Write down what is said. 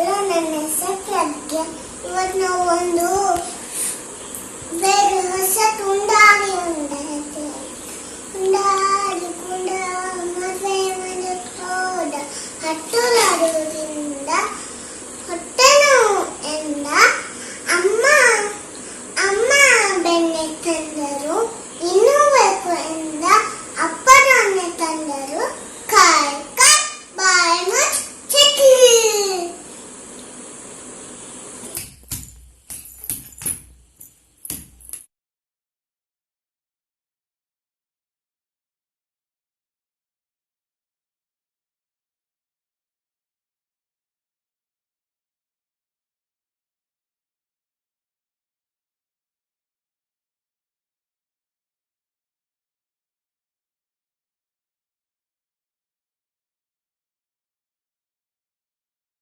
ನನ್ನ ಹೆಸರು ಪ್ರಜ್ಞೆ ಇವತ್ತು ನಾವು ಒಂದು ಬೇರೆ ಹೊಸ ತುಂಡಾಗಿ ಉಂಟು ತುಂಡಾಗಿ ಕುಂಡ ಮದುವೆ ಮನೆ ಹೋದ ಹಟ್ಟಲಾಡುವುದರಿಂದ ಹೊಟ್ಟೆ ನೋವು ಎಂದ ಅಮ್ಮ ಅಮ್ಮ ಬೆಣ್ಣೆ ತಂದರು